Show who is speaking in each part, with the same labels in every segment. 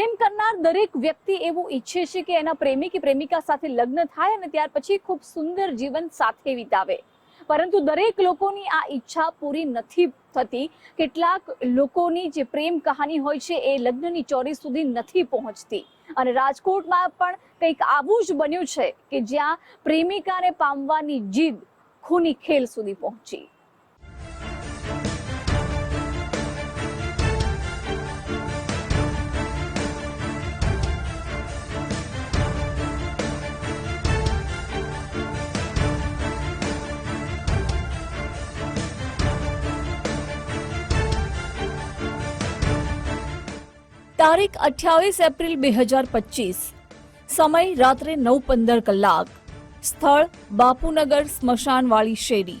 Speaker 1: પ્રેમ કરનાર દરેક વ્યક્તિ એવું ઈચ્છે છે કે એના પ્રેમી કે પ્રેમિકા સાથે લગ્ન થાય અને ત્યાર પછી ખૂબ સુંદર જીવન સાથે વિતાવે. પરંતુ દરેક લોકોની આ ઈચ્છા પૂરી નથી થતી. કેટલાક લોકોની જે પ્રેમ કહાની હોય છે એ લગ્નની ચોરી સુધી નથી પહોંચતી. અને રાજકોટમાં પણ કંઈક આવું જ બન્યું છે કે જ્યાં પ્રેમિકાને પામવાની જીદ ખૂની ખેલ સુધી પહોંચી. તારીખ અઠ્યાવીસ એપ્રિલ બે હજાર પચીસ. સમય રાત્રે નવ પંદર કલાક. સ્થળ બાપુનગર સ્મશાનવાળી શેરી.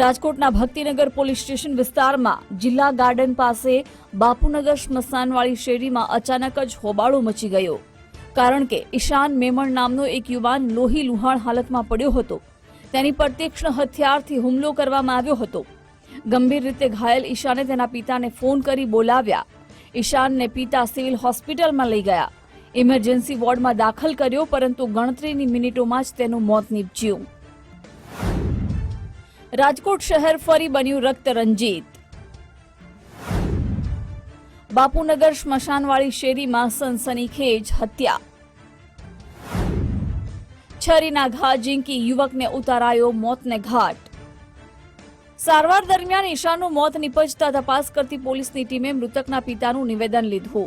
Speaker 1: રાજકોટના ભક્તિનગર પોલીસ સ્ટેશન વિસ્તારમાં જિલ્લા ગાર્ડન પાસે બાપુનગર સ્મશાનવાળી શેરીમાં અચાનક જ હોબાળો મચી ગયો. કારણ કે ઈશાન મેમણ નામનો એક યુવાન લોહી લુહાણ હાલતમાં પડ્યો હતો. તેની પર હથિયારથી હુમલો કરવામાં આવ્યો હતો. ગંભીર રીતે ઘાયલ ઈશાને તેના પિતાને ફોન કરી બોલાવ્યા. ઈશાનને પિતા સિવિલ હોસ્પિટલમાં લઈ ગયા. ઇમરજન્સી વોર્ડમાં દાખલ કર્યો, પરંતુ ગણતરીની મિનિટોમાં જ તેનું મોત નીપજ્યું. રાજકોટ શહેર ફરી બન્યું રક્ત રંજીત બાપુનગર સ્મશાનવાળી શેરીમાં સનસનીખેજ હત્યા. છરીના ઘા ઝીંકી યુવકને ઉતારાયો મોતને ઘાટ. સારવાર દરમિયાન ઈશાનું મોત નિપજતા તપાસ કરતી પોલીસની ટીમે મૃતકના પિતાનું નિવેદન લીધું.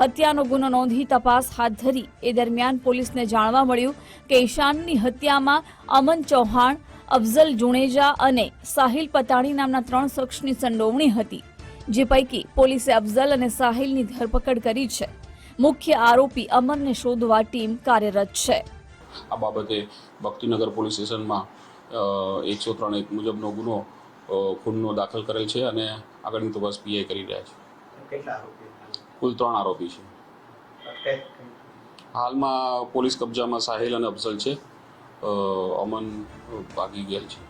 Speaker 1: હત્યાનો ગુનો નોંધી તપાસ હાથ ધરી. એ દરમિયાન પોલીસને જાણવા મળ્યું કે ઈશાનની હત્યામાં અમન ચૌહાણ, અફઝલ જુણેજા અને સાહિલ પતાણી નામના ત્રણ શખ્સની સંડોવણી હતી, જે પૈકી પોલીસે અફઝલ અને સાહિલની ધરપકડ કરી છે. મુખ્ય આરોપી અમરને શોધવા ટીમ કાર્યરત છે.
Speaker 2: આ બાબતે ભક્તિનગર પોલીસ સ્ટેશનમાં એકસો ત્રણ એક મુજબનો ગુનો ખૂનનો દાખલ કરેલ છે અને આગળની તપાસ પીઆઈ કરી રહ્યા છે. કુલ ત્રણ આરોપી છે. હાલમાં પોલીસ કબજામાં સાહિલ અને અફઝલ છે. અમન ભાગી ગયેલ છે.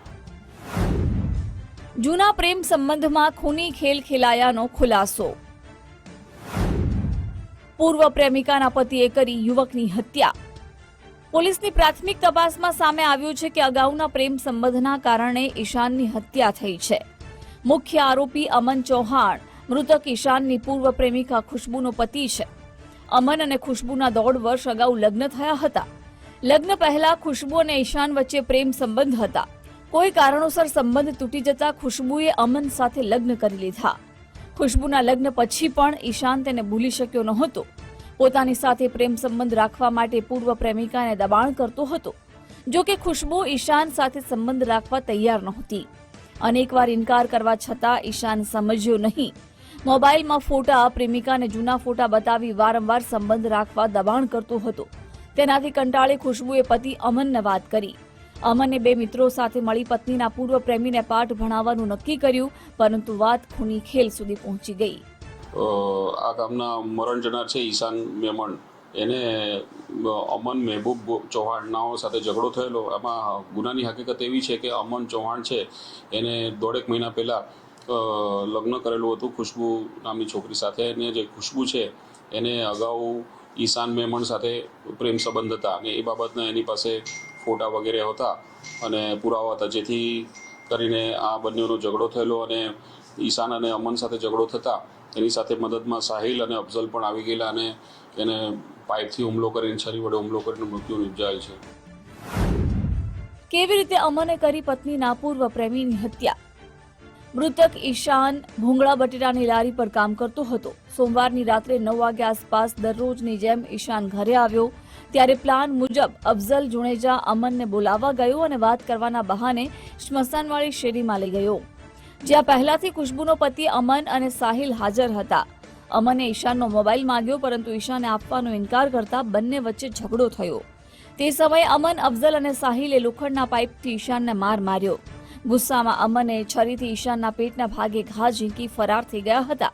Speaker 1: જૂના પ્રેમ સંબંધમાં ખૂની ખેલ ખેલાયાનો ખુલાસો. પૂર્વ પ્રેમિકાના પતિએ કરી યુવકની હત્યા. પોલીસની પ્રાથમિક તપાસમાં સામે આવ્યું છે કે અગાઉના પ્રેમ સંબંધના કારણે ઈશાનની હત્યા થઈ છે. મુખ્ય આરોપી અમન ચૌહાણ, મૃતક ઈશાનની પૂર્વ પ્રેમિકા ખુશ્બુનો પતિ છે. અમન અને ખુશ્બુના દોઢ વર્ષ અગાઉ લગ્ન થયા હતા. લગ્ન પહેલા ખુશ્બુ અને ઈશાન વચ્ચે પ્રેમ સંબંધ હતા. કોઈ કારણોસર સંબંધ તૂટી જતા ખુશ્બુએ અમન સાથે લગ્ન કરી લીધા. ખુશ્બુના લગ્ન પછી પણ ઈશાન તેને ભૂલી શક્યો નહોતો. પોતાની સાથે પ્રેમ સંબંધ રાખવા માટે પૂર્વ પ્રેમિકાને દબાણ કરતો હતો. જો કે ખુશ્બુ ઈશાન સાથે સંબંધ રાખવા તૈયાર નહોતી. અનેકવાર ઇનકાર કરવા છતાં ઈશાન સમજ્યો નહીં. મોબાઈલમાં ફોટા પ્રેમિકાને જૂના ફોટા બતાવી વારંવાર સંબંધ રાખવા દબાણ કરતો હતો. તેનાથી કંટાળી ખુશ્બુએ પતિ અમનને વાત કરી. અમને બે મિત્રો સાથે મળી પત્નીના પૂર્વ પ્રેમીને પાઠ ભણાવવાનું નક્કી કર્યું, પરંતુ વાત ખૂની ખેલ સુધી પહોંચી ગઈ.
Speaker 2: આ ગામના મરણ જનાર છે ઈશાન મેમણ. એને અમન મહેબૂબ ચૌહાણનાઓ સાથે ઝઘડો થયેલો. એમાં ગુનાની હકીકત એવી છે કે અમન ચૌહાણ છે, એને દોઢેક મહિના પહેલાં લગ્ન કરેલું હતું ખુશ્બુ નામની છોકરી સાથે. અને જે ખુશ્બુ છે, એને અગાઉ ઈશાન મેમણ સાથે પ્રેમ સંબંધ હતા અને એ બાબતના એની પાસે ફોટા વગેરે હતા અને પુરાવા હતા. જેથી કરીને આ બંનેનો ઝઘડો થયેલો અને ઈશાન અને અમન સાથે ઝઘડો થતા એની સાથે મદદમાં સાહિલ અને અફઝલ પણ આવી ગયેલા અને એને પાઇપથી હુમલો કરીને છરી વડે હુમલો કરીને મૃત્યુ નિપજાયેલ છે.
Speaker 1: કેવી રીતે અમને કરી પત્નીના પૂર્વ પ્રેમીની હત્યા? મૃતક ઈશાન ભૂંગળા બટેટાની લારી પર કામ કરતો હતો. સોમવારની રાત્રે નવ વાગ્યા આસપાસ દરરોજની જેમ ઈશાન ઘરે આવ્યો. ત્યારે પ્લાન મુજબ અફઝલ જુણેજા અમનને બોલાવવા ગયો અને વાત કરવાના બહાને સ્મશાનવાળી શેરીમાં લઈ ગયો. જ્યાં પહેલાથી ખુશ્બુનો પતિ અમન અને સાહિલ હાજર હતા. અમને ઈશાનનો મોબાઈલ માંગ્યો, પરંતુ ઈશાને આપવાનો ઇનકાર કરતા બંને વચ્ચે ઝઘડો થયો. તે સમયે અમન, અફઝલ અને સાહિલે લોખંડના પાઇપથી ઈશાનને માર માર્યો. ગુસ્સામાં અમને છરીથી ઈશાનના પેટના ભાગે ઘા ઝીંકી ફરાર થઈ ગયા હતા.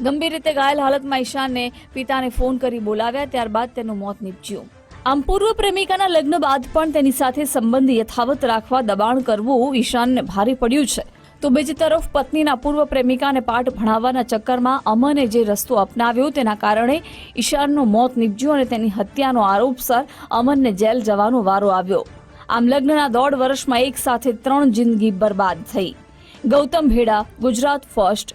Speaker 1: ગંભીર રીતે ઘાયલ હાલતમાં ઈશાનને પિતાને ફોન કરી બોલાવ્યા, ત્યારબાદ તેનું મોત નીપજ્યું. આમ પૂર્વ પ્રેમિકાના લગ્ન બાદ પણ તેની સાથે સંબંધ યથાવત રાખવા દબાણ કરવું ઈશાનને ભારે પડ્યું છે. તો બીજી તરફ પત્નીના પૂર્વ પ્રેમિકાને પાઠ ભણાવવાના ચક્કરમાં અમને જે રસ્તો અપનાવ્યો તેના કારણે ઈશાનનું મોત નીપજ્યું અને તેની હત્યાનો આરોપસર અમનને જેલ જવાનો વારો આવ્યો. આમ લગ્નના દોઢ વર્ષમાં એક સાથે ત્રણ જિંદગી બરબાદ થઈ. ગૌતમ ભેડા, ગુજરાત ફર્સ્ટ.